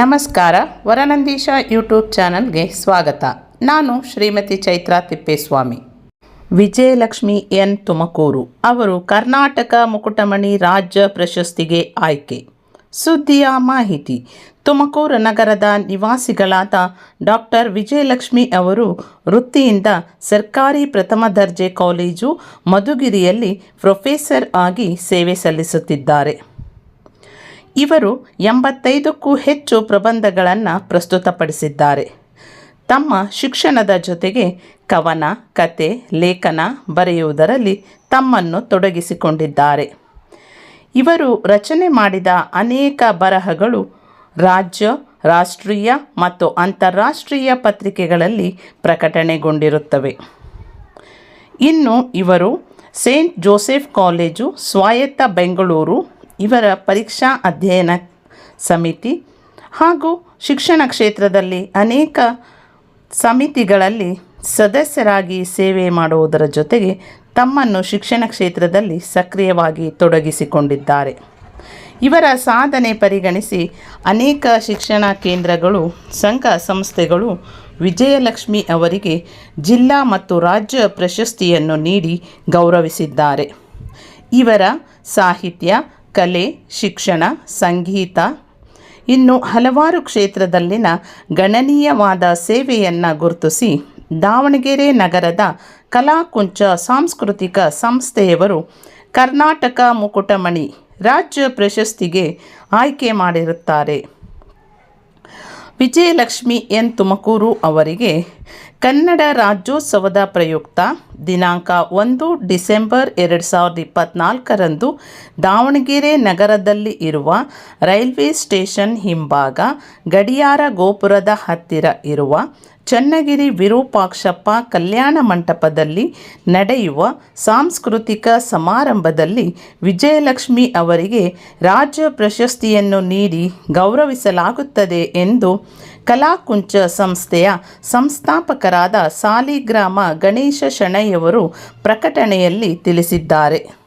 ನಮಸ್ಕಾರ, ವರನಂದೀಶ ಯೂಟ್ಯೂಬ್ ಚಾನಲ್ಗೆ ಸ್ವಾಗತ. ನಾನು ಶ್ರೀಮತಿ ಚೈತ್ರಾ ತಿಪ್ಪೇಸ್ವಾಮಿ. ವಿಜಯಲಕ್ಷ್ಮಿ ಎನ್. ತುಮಕೂರು ಅವರು ಕರ್ನಾಟಕ ಮುಕುಟಮಣಿ ರಾಜ್ಯ ಪ್ರಶಸ್ತಿಗೆ ಆಯ್ಕೆ. ಸುದ್ದಿಯ ಮಾಹಿತಿ. ತುಮಕೂರು ನಗರದ ನಿವಾಸಿಗಳಾದ ಡಾಕ್ಟರ್ ವಿಜಯಲಕ್ಷ್ಮಿ ಅವರು ವೃತ್ತಿಯಿಂದ ಸರ್ಕಾರಿ ಪ್ರಥಮ ದರ್ಜೆ ಕಾಲೇಜು ಮಧುಗಿರಿಯಲ್ಲಿ ಪ್ರೊಫೆಸರ್ ಆಗಿ ಸೇವೆ ಸಲ್ಲಿಸುತ್ತಿದ್ದಾರೆ. ಇವರು ಎಂಬತ್ತೈದಕ್ಕೂ ಹೆಚ್ಚು ಪ್ರಬಂಧಗಳನ್ನು ಪ್ರಸ್ತುತಪಡಿಸಿದ್ದಾರೆ. ತಮ್ಮ ಶಿಕ್ಷಣದ ಜೊತೆಗೆ ಕವನ, ಕತೆ, ಲೇಖನ ಬರೆಯುವುದರಲ್ಲಿ ತಮ್ಮನ್ನು ತೊಡಗಿಸಿಕೊಂಡಿದ್ದಾರೆ. ಇವರು ರಚನೆ ಮಾಡಿದ ಅನೇಕ ಬರಹಗಳು ರಾಜ್ಯ, ರಾಷ್ಟ್ರೀಯ ಮತ್ತು ಅಂತಾರಾಷ್ಟ್ರೀಯ ಪತ್ರಿಕೆಗಳಲ್ಲಿ ಪ್ರಕಟಣೆಗೊಂಡಿರುತ್ತವೆ. ಇನ್ನು ಇವರು ಸೇಂಟ್ ಜೋಸೆಫ್ ಕಾಲೇಜು, ಸ್ವಾಯತ್ತ ಬೆಂಗಳೂರು ಇವರ ಪರೀಕ್ಷಾ ಅಧ್ಯಯನ ಸಮಿತಿ ಹಾಗೂ ಶಿಕ್ಷಣ ಕ್ಷೇತ್ರದಲ್ಲಿ ಅನೇಕ ಸಮಿತಿಗಳಲ್ಲಿ ಸದಸ್ಯರಾಗಿ ಸೇವೆ ಮಾಡುವುದರ ಜೊತೆಗೆ ತಮ್ಮನ್ನು ಶಿಕ್ಷಣ ಕ್ಷೇತ್ರದಲ್ಲಿ ಸಕ್ರಿಯವಾಗಿ ತೊಡಗಿಸಿಕೊಂಡಿದ್ದಾರೆ. ಇವರ ಸಾಧನೆ ಪರಿಗಣಿಸಿ ಅನೇಕ ಶಿಕ್ಷಣ ಕೇಂದ್ರಗಳು, ಸಂಘ ಸಂಸ್ಥೆಗಳು ವಿಜಯಲಕ್ಷ್ಮಿ ಅವರಿಗೆ ಜಿಲ್ಲಾ ಮತ್ತು ರಾಜ್ಯ ಪ್ರಶಸ್ತಿಯನ್ನು ನೀಡಿ ಗೌರವಿಸಿದ್ದಾರೆ. ಇವರ ಸಾಹಿತ್ಯ ಕಲೆ, ಶಿಕ್ಷಣ, ಸಂಗೀತ, ಇನ್ನು ಹಲವಾರು ಕ್ಷೇತ್ರದಲ್ಲಿನ ಗಣನೀಯವಾದ ಸೇವೆಯನ್ನು ಗುರುತಿಸಿ ದಾವಣಗೆರೆ ನಗರದ ಕಲಾಕುಂಚ ಸಾಂಸ್ಕೃತಿಕ ಸಂಸ್ಥೆಯವರು ಕರ್ನಾಟಕ ಮುಕುಟಮಣಿ ರಾಜ್ಯ ಪ್ರಶಸ್ತಿಗೆ ಆಯ್ಕೆ ಮಾಡಿರುತ್ತಾರೆ. ವಿಜಯಲಕ್ಷ್ಮಿ ಎನ್ ತುಮಕೂರು ಅವರಿಗೆ ಕನ್ನಡ ರಾಜ್ಯೋತ್ಸವದ ಪ್ರಯುಕ್ತ ದಿನಾಂಕ ಒಂದು ಡಿಸೆಂಬರ್ ಎರಡು ಸಾವಿರದ ಇಪ್ಪತ್ನಾಲ್ಕರಂದು ದಾವಣಗೆರೆ ನಗರದಲ್ಲಿ ಇರುವ ರೈಲ್ವೆ ಸ್ಟೇಷನ್ ಹಿಂಭಾಗ ಗಡಿಯಾರ ಗೋಪುರದ ಹತ್ತಿರ ಇರುವ ಚನ್ನಗಿರಿ ವಿರೂಪಾಕ್ಷಪ್ಪ ಕಲ್ಯಾಣ ಮಂಟಪದಲ್ಲಿ ನಡೆಯುವ ಸಾಂಸ್ಕೃತಿಕ ಸಮಾರಂಭದಲ್ಲಿ ವಿಜಯಲಕ್ಷ್ಮಿ ಅವರಿಗೆ ರಾಜ್ಯ ಪ್ರಶಸ್ತಿಯನ್ನು ನೀಡಿ ಗೌರವಿಸಲಾಗುತ್ತದೆ ಎಂದು ಕಲಾಕುಂಚ ಸಂಸ್ಥೆಯ ಸಂಸ್ಥಾಪಕರಾದ ಸಾಲಿಗ್ರಾಮ ಗಣೇಶ ಶೆಣೈಯವರು ಪ್ರಕಟಣೆಯಲ್ಲಿ ತಿಳಿಸಿದ್ದಾರೆ.